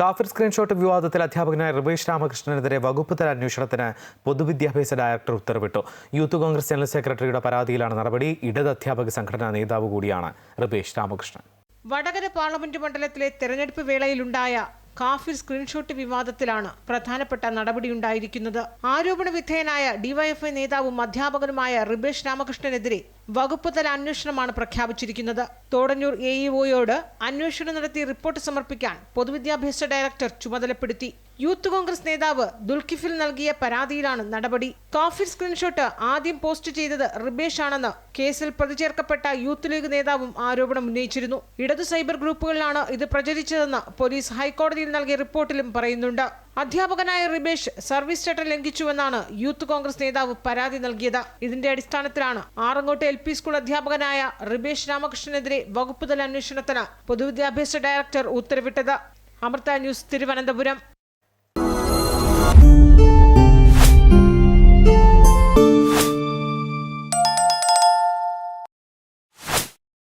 കാഫിർ സ്ക്രീൻഷോട്ട് വിവാദത്തിൽ അധ്യാപകനായ റിവേഷ് രാമകൃഷ്ണനെതിരെ വകുപ്പ് തല അന്വേഷണത്തിന് പൊതുവിദ്യാഭ്യാസ ഡയറക്ടർ ഉത്തരവിട്ടു. യൂത്ത് കോൺഗ്രസ് ജനറൽ സെക്രട്ടറിയുടെ പരാതിയിലാണ് നടപടി. ഇടത് അധ്യാപക സംഘടനാ നേതാവ് കൂടിയാണ് റിവേഷ് രാമകൃഷ്ണൻ. വടകര പാർലമെന്റ് മണ്ഡലത്തിലെ തെരഞ്ഞെടുപ്പ് വേളയിലുണ്ടായ കാഫിർ സ്ക്രീൻഷോട്ട് വിവാദത്തിലാണ് പ്രധാനപ്പെട്ട നടപടിയുണ്ടായിരിക്കുന്നത് ആരോപണ വിധേയനായ ഡിവൈഎഫ്ഐ നേതാവും അധ്യാപകനുമായ റിബേഷ് രാമകൃഷ്ണനെതിരെ വകുപ്പ് തല അന്വേഷണമാണ് പ്രഖ്യാപിച്ചിരിക്കുന്നത്. തോടന്നൂർ എ ഇഒയോട് അന്വേഷണം നടത്തി റിപ്പോർട്ട് സമർപ്പിക്കാൻ പൊതുവിദ്യാഭ്യാസ ഡയറക്ടർ ചുമതലപ്പെടുത്തി. യൂത്ത് കോൺഗ്രസ് നേതാവ് ദുൽഖിഫിൽ നൽകിയ പരാതിയിലാണ് നടപടി. കോഫി സ്ക്രീൻഷോട്ട് ആദ്യം പോസ്റ്റ് ചെയ്തത് റിബേഷ് ആണെന്ന് കേസിൽ പ്രതിചേർക്കപ്പെട്ട യൂത്ത് ലീഗ് നേതാവും ആരോപണം ഉന്നയിച്ചിരുന്നു. ഇടതു സൈബർ ഗ്രൂപ്പുകളിലാണ് ഇത് പ്രചരിച്ചതെന്ന് പോലീസ് ഹൈക്കോടതിയിൽ നൽകിയ റിപ്പോർട്ടിലും പറയുന്നുണ്ട്. അധ്യാപകനായ റിബേഷ് സർവീസ് ചട്ടം ലംഘിച്ചുവെന്നാണ് യൂത്ത് കോൺഗ്രസ് നേതാവ് പരാതി നൽകിയത്. ഇതിന്റെ അടിസ്ഥാനത്തിലാണ് ആറങ്ങോട്ട് എൽ പി സ്കൂൾ അധ്യാപകനായ റിബേഷ് രാമകൃഷ്ണനെതിരെ വകുപ്പുതല അന്വേഷണത്തിന് പൊതുവിദ്യാഭ്യാസ ഡയറക്ടർ ഉത്തരവിട്ടത്. അമൃത ന്യൂസ് തിരുവനന്തപുരം.